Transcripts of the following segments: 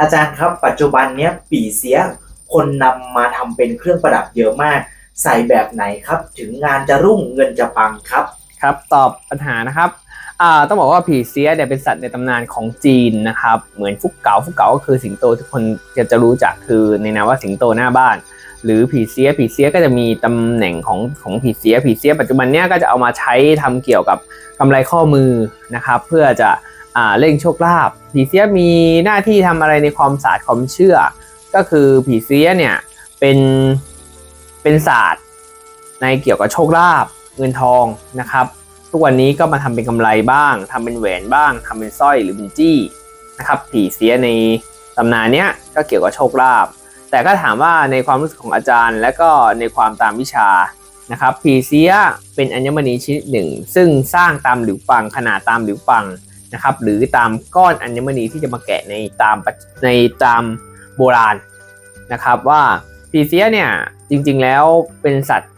อาจารย์ครับปัจจุบันเนี้ยปีเสียคนนำมาทำเป็นเครื่องประดับเยอะมาก ใส่แบบไหนครับ ถึงงานจะรุ่งเงินจะปังครับ ครับ ตอบปัญหานะครับอ่าต้องบอกว่าผีเสียเนี่ยเป็นสัตว์ในตำนานของจีนนะครับ เหมือนฟุกเก๋าฟุกเก๋าก็คือสิงโตทุกคนจะจะรู้จักคือในนามว่าสิงโตหน้าบ้าน หรือผีเสียผีเสียก็จะมีตำแหน่งของของผีเสียผีเสียปัจจุบันเนี้ยก็จะเอามาใช้ทำเกี่ยวกับกำไรข้อมือนะครับ เพื่อจะ เร่งโชคลาภผีเสียมีหน้าที่ทำอะไรในความศาสตร์ความเชื่อ ก็คือผีเสียเนี่ยเป็นเป็นศาสตร์ ในเกี่ยวกับโชคลาภเงินทองนะครับ ทุกวันนี้ก็มาทำเป็นกำไรบ้างทำเป็นแหวนบ้างทำเป็นสร้อยหรือเป็นจี้นะครับผีเสียในตำนานเนี้ยก็เกี่ยวกับโชคลาภแต่ก็ถามว่าในความรู้สึกของอาจารย์ และก็ในความตามวิชานะครับผีเสียเป็นอัญมณีชนิดหนึ่ง ซึ่งสร้างตามหลิวปังขนาดตามหลิวปัง นะครับ หรือตามก้อนอัญมณีที่จะมาแกะในตามในตามโบราณนะครับว่าผีเสียเนี่ยจริงๆแล้วเป็นสัตว์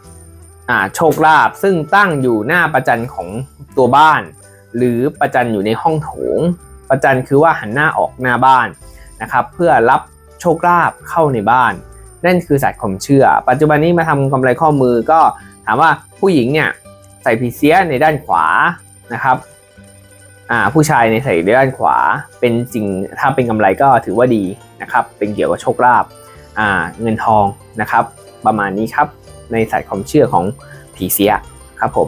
โชคลาภซึ่งตั้งอยู่หน้าประจันของตัวบ้าน หรือประจันอยู่ในห้องโถง ประจันคือว่าหันหน้าออกหน้าบ้านนะครับ เพื่อรับโชคลาภเข้าในบ้าน นั่นคือศาสตร์ความเชื่อ ปัจจุบันนี้มาทำกำไรข้อมือก็ถามว่าผู้หญิงเนี่ยใส่ผีเสียในด้านขวานะครับ อ่าผู้ชายในใส่ด้านขวา เป็นสิ่งถ้าเป็นกำไรก็ถือว่าดีนะครับ เป็นเกี่ยวกับโชคลาภอ่าเงินทองนะครับ ประมาณนี้ครับในสายความเชื่อของผีเสียครับผม